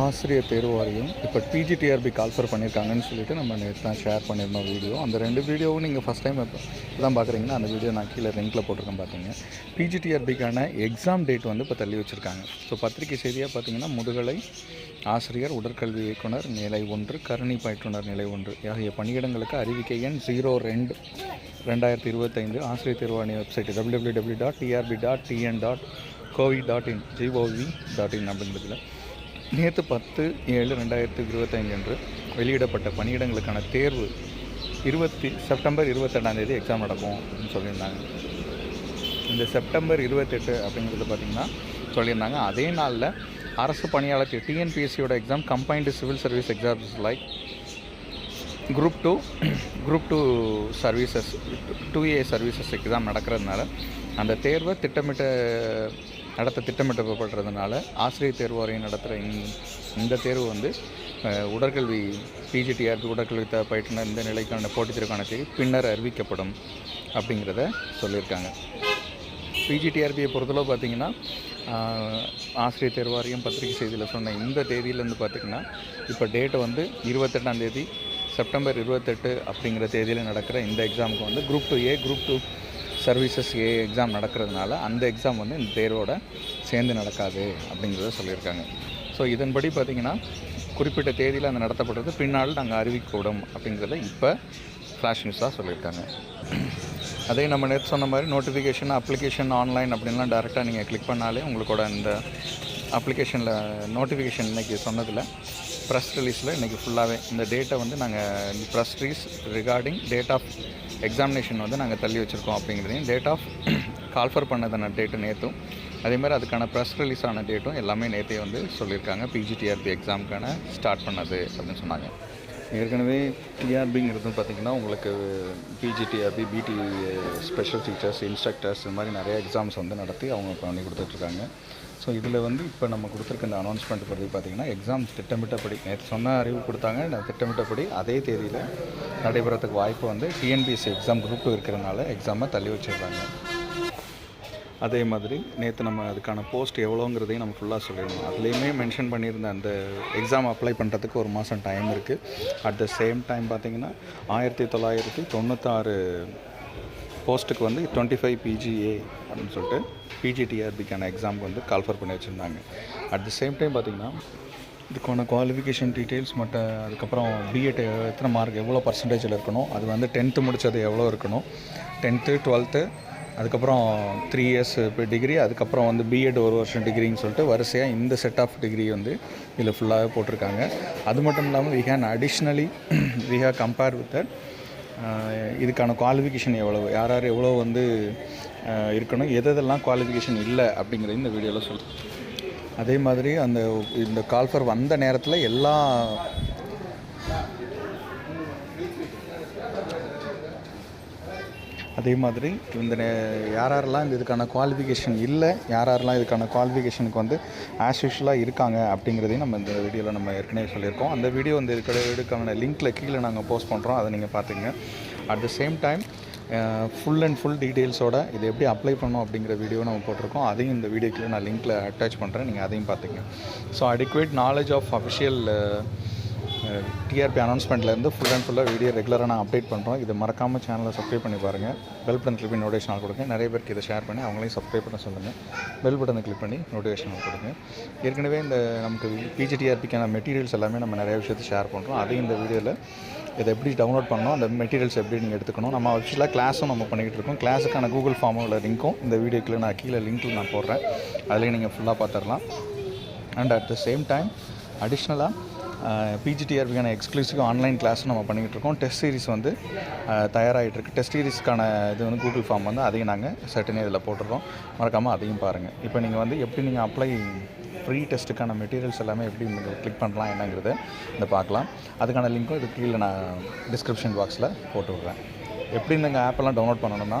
ஆசிரியர் தேர்வாரியம் இப்போ PGTRB call for பண்ணியிருக்காங்கன்னு சொல்லிட்டு நம்ம நேற்று தான் ஷேர் பண்ணியிருந்தோம் வீடியோ அந்த ரெண்டு வீடியோவும் நீங்கள் ஃபஸ்ட் டைம் இப்போ தான் பார்க்குறீங்கன்னா அந்த வீடியோ நான் கீழே லிங்க்கில் போட்டிருக்கேன் பார்த்தீங்க பிஜிடிஆர்பிக்கான எக்ஸாம் டேட் வந்து இப்போ தள்ளி வச்சுருக்காங்க. ஸோ பத்திரிகை செய்தியாக பார்த்தீங்கன்னா முதுகலை ஆசிரியர் உடற்கல்வி இயக்குனர் நிலை ஒன்று கருணி பயிற்றுனர் நிலை ஒன்று ஆகிய பணியிடங்களுக்கு அறிவிக்கை எண் ஜீரோ ரெண்டு ரெண்டாயிரத்தி இருபத்தைந்து ஆசிரியர் தேர்வாணி website W W dot TRB dot TN dot gov dot in GOV dot in அப்படிங்கிறதுல நேற்று பத்து ஏழு ரெண்டாயிரத்தி இருபத்தைந்து அன்று வெளியிடப்பட்ட பணியிடங்களுக்கான தேர்வு இருபத்தி செப்டம்பர் இருபத்தெட்டாம் தேதி எக்ஸாம் நடக்கும் அப்படின்னு சொல்லியிருந்தாங்க. இந்த செப்டம்பர் இருபத்தெட்டு அப்படிங்கிறது பார்த்திங்கன்னா சொல்லியிருந்தாங்க. அதே நாளில் அரசு பணியாளர் டிஎன்பிஎஸ்சியோட exam combined civil service exams like group two group two services two A services exam நடக்கிறதுனால அந்த தேர்வை திட்டமிட்ட நடத்த திட்டமிட்டப்படுறதுனால ஆசிரியர் தேர்வு வாரியம் நடத்துகிற இந்த தேர்வு வந்து உடற்கல்வி பிஜிடிஆர்பி உடற்கல்வி பயிற்றுனர் இந்த நிலைக்கான போட்டித் தேர்வுக்கான தேதி பின்னர் அறிவிக்கப்படும் அப்படிங்கிறத சொல்லியிருக்காங்க. பிஜிடிஆர்பியை பொறுத்தளவு பார்த்தீங்கன்னா ஆசிரியர் தேர்வாரியம் பத்திரிகை செய்தியில் சொன்ன இந்த தேதியிலேருந்து பார்த்திங்கன்னா இப்போ டேட்டு வந்து இருபத்தெட்டாம் தேதி செப்டம்பர் இருபத்தெட்டு அப்படிங்கிற தேதியில் நடக்கிற இந்த எக்ஸாமுக்கு வந்து group two A group two services A exam நடக்கிறதுனால அந்த எக்ஸாம் வந்து இந்த தேர்வோட சேர்ந்து நடக்காது அப்படிங்கிறத சொல்லியிருக்காங்க. ஸோ இதன்படி பார்த்திங்கன்னா குறிப்பிட்ட தேதியில் அந்த நடத்தப்படுறது பின்னால் நாங்கள் அறிவிக்கூடும் அப்படிங்கிறத இப்போ ஃப்ளாஷ் நியூஸாக சொல்லியிருக்காங்க. அதே நம்ம நேற்று சொன்ன மாதிரி நோட்டிஃபிகேஷன் அப்ளிகேஷன் ஆன்லைன் அப்படின்லாம் டேரெக்டாக நீங்கள் கிளிக் பண்ணாலே உங்களுக்கோட இந்த அப்ளிகேஷனில் நோட்டிஃபிகேஷன் இன்றைக்கி சொன்னதில் ப்ரெஸ் ரிலீஸில் இன்றைக்கி ஃபுல்லாகவே இந்த டேட்டை வந்து நாங்கள் press release regarding date of examination வந்து நாங்கள் தள்ளி வச்சுருக்கோம் அப்படிங்கிறதையும் டேட் ஆஃப் கால்ஃபர் பண்ணதான டேட்டு நேற்றும் அதேமாதிரி அதுக்கான ப்ரெஸ் ரிலீஸ் ஆன டேட்டும் எல்லாமே நேற்றே வந்து சொல்லியிருக்காங்க. பிஜிடிஆர்பி எக்ஸாமுக்கான ஸ்டார்ட் பண்ணது அப்படின்னு சொன்னாங்க. ஏற்கனவே டிஆர்பிங்கிறது பார்த்திங்கன்னா உங்களுக்கு பிஜிடிஆர்பி பிடி ஸ்பெஷல் டீச்சர்ஸ் இன்ஸ்ட்ரக்டர்ஸ் இது மாதிரி நிறைய எக்ஸாம்ஸ் வந்து நடத்தி அவங்க பண்ணி கொடுத்துட்ருக்காங்க ஸோ இதில் வந்து இப்போ நம்ம கொடுத்துருக்க இந்த அனௌன்ஸ்மெண்ட் பற்றி பார்த்திங்கன்னா எக்ஸாம் திட்டமிட்டபடி நேற்று சொன்ன அறிவு கொடுத்தாங்க நான் திட்டமிட்டபடி அதே தேதியில் நடைபெறத்துக்கு வாய்ப்பு வந்து டிஎன்பிஎஸ்சி எக்ஸாம் குரூப் இருக்கிறனால எக்ஸாமை தள்ளி வச்சிடுறாங்க. அதே மாதிரி நேற்று நம்ம அதுக்கான போஸ்ட் எவ்வளோங்கிறதையும் நம்ம ஃபுல்லாக சொல்லிடணும். அதுலேயுமே மென்ஷன் பண்ணியிருந்த அந்த எக்ஸாம் அப்ளை பண்ணுறதுக்கு ஒரு மாதம் டைம் இருக்குது அட் த சேம் டைம் பார்த்திங்கன்னா ஆயிரத்தி தொள்ளாயிரத்தி தொண்ணூத்தாறு போஸ்ட்டுக்கு வந்து டுவெண்ட்டி ஃபைவ் பிஜிஏ அப்படின்னு சொல்லிட்டு பிஜிடிஆர்பிக்கான எக்ஸாமுக்கு வந்து கால்ஃபர் பண்ணி வச்சுருந்தாங்க. அட் தி சேம் டைம் பார்த்தீங்கன்னா இதுக்கான குவாலிஃபிகேஷன் டீட்டெயில்ஸ் மற்ற அதுக்கப்புறம் பிஎட் எத்தனை மார்க் எவ்வளோ பர்சன்டேஜில் இருக்கணும் அது வந்து டென்த்து முடித்தது எவ்வளோ இருக்கணும் டென்த்து டுவெல்த்து அதுக்கப்புறம் த்ரீ இயர்ஸ் இப்போ டிகிரி அதுக்கப்புறம் வந்து பிஎட் ஒரு வருஷம் டிகிரின்னு சொல்லிட்டு வரிசையாக இந்த செட் ஆஃப் டிகிரி வந்து இதில் ஃபுல்லாகவே போட்டிருக்காங்க. அது மட்டும் இல்லாமல் we have additionally we have compare with that இதுக்கான குவாலிஃபிகேஷன் எவ்வளவு? யார் யார் எவ்வளோ வந்து இருக்கணும்? எதெல்லாம் குவாலிஃபிகேஷன் இல்லை அப்படிங்கிறது இந்த வீடியோவில் சொல்கிறேன் அதே மாதிரி அந்த இந்த கால்ஃபர் வந்த நேரத்தில் எல்லா அதே மாதிரி இந்த நே- யார் யாரெல்லாம் இந்த இதுக்கான குவாலிஃபிகேஷன் இல்லை யார் யாரெல்லாம் இதுக்கான குவாலிஃபிகேஷனுக்கு வந்து ஆஸ் யூஷுவலாக இருக்காங்க அப்படிங்கிறதையும் நம்ம இந்த வீடியோவில் நம்ம ஏற்கனவே சொல்லியிருக்கோம். அந்த வீடியோ வந்து இருக்கிற இதுக்கான லிங்க்கில் கீழே நாங்கள் போஸ்ட் பண்ணுறோம் அதை நீங்கள் பார்த்துங்க at the same time full and full டீட்டெயில்ஸோட இது எப்படி அப்ளை பண்ணோம் அப்படிங்கிற வீடியோ நம்ம போட்டிருக்கோம். அதையும் இந்த வீடியோக்கு நான் லிங்க்கில் அட்டாச் பண்ணுறேன் நீங்கள் அதையும் பார்த்துங்க so adequate knowledge of official TRB அனௌன்ஸ்மெண்ட்லேருந்து full and ஃபுல்லாக வீடியோ ரெகுலராக நான் அப்டேட் பண்ணுறோம் இது மறக்காமல் சேனலை சப்ஸ்கிரைப் பண்ணி பாருங்கள் பெல் பட்டன் கிளிக் பண்ணி நோட்டிஃபிகேஷன் கொடுங்க. நிறைய பேருக்கு இதை ஷேர் பண்ணி அவங்களையும் சப்ஸ்கிரைப் பண்ண சொல்லுங்கள் பெல் பட்டனை கிளிக் பண்ணி நோட்டிஃபிகேஷன் கொடுங்க. ஏற்கனவே இந்த நமக்கு பிஜிடிஆர்பிக்கான மெட்டீரியல்ஸ் எல்லாமே நம்ம நிறைய விஷயத்தை ஷேர் பண்ணுறோம் அதையும் இந்த வீடியோவில் இதை எப்படி டவுன்லோட் பண்ணணும் அந்த மெட்டீரியல்ஸ் எப்படி நீங்கள் எடுத்துக்கணும் நம்ம ஆக்சுவலாக கிளாஸும் நம்ம பண்ணிக்கிட்டு இருக்கோம். கிளாஸுக்கான கூகுள் ஃபார்மோட லிங்க்கும் இந்த வீடியோக்குள்ள நான் கீழே லிங்க்கில் நான் போடுறேன். அதுலேயும் நீங்கள் ஃபுல்லாக பார்த்துடலாம். And at the same time அடிஷ்னலாக பிஜிடிஆர்பிக்கான எக்ஸ்க்ளூசிவ் ஆன்லைன் கிளாஸ் நம்ம பண்ணிக்கிட்டு இருக்கோம் டெஸ்ட் சீரிஸ் வந்து அஹ், தயாராகிட்டு இருக்கு டெஸ்ட் சீரிஸ்க்கான இது வந்து கூகுள் ஃபார்ம் வந்து அதையும் நாங்கள் சட்டனே இதில் போட்டிருக்கோம். மறக்காமல் அதையும் பாருங்கள் இப்போ நீங்கள் வந்து எப்படி நீங்கள் அப்ளை ஃப்ரீ டெஸ்ட்டுக்கான மெட்டீரியல்ஸ் எல்லாமே எப்படி நீங்கள் கிளிக் பண்ணலாம் என்னங்கிறத இந்த பார்க்கலாம். அதுக்கான லிங்க்கும் இது கீழே நான் டிஸ்கிரிப்ஷன் பாக்ஸில் போட்டு விட்றேன். எப்படி இந்த ஆப்பெல்லாம் டவுன்லோட் பண்ணணும்னா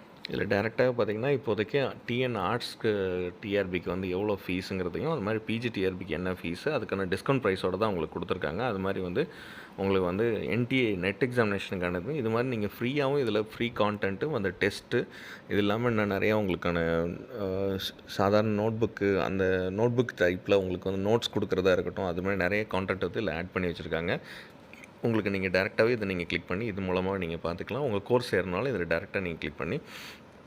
இதில் டேரெக்டாக பார்த்தீங்கன்னா இப்போதைக்கு டிஎன் ஆர்ட்ஸ்க்கு டிஆர்பிக்கு வந்து எவ்வளோ ஃபீஸுங்கிறதையும் அது மாதிரி பிஜி டிஆர்பிக்கு என்ன ஃபீஸு அதுக்கான டிஸ்கவுண்ட் ப்ரைஸோட தான் உங்களுக்கு கொடுத்துருக்காங்க. அது மாதிரி வந்து உங்களுக்கு வந்து என்டிஏ நெட் எக்ஸாமினேஷனுக்கானது இது மாதிரி நீங்கள் ஃப்ரீயாகவும் இதில் ஃப்ரீ கான்டென்ட்டும் அந்த டெஸ்ட்டு இது இல்லாமல் இன்னும் நிறையா உங்களுக்கான சாதாரண நோட்புக்கு அந்த நோட்புக் டைப்பில் உங்களுக்கு வந்து நோட்ஸ் கொடுக்குறதா இருக்கட்டும் அது மாதிரி நிறைய கான்டென்ட் வந்து இதில் ஆட் பண்ணி வச்சுருக்காங்க. உங்களுக்கு நீங்கள் டேரெக்டாகவே இதை நீங்கள் கிளிக் பண்ணி இது மூலமாக நீங்கள் பார்த்துக்கலாம். உங்கள் கோர்ஸ் சேரனாலும் இதில் டேரெக்டாக நீங்கள் கிளிக் பண்ணி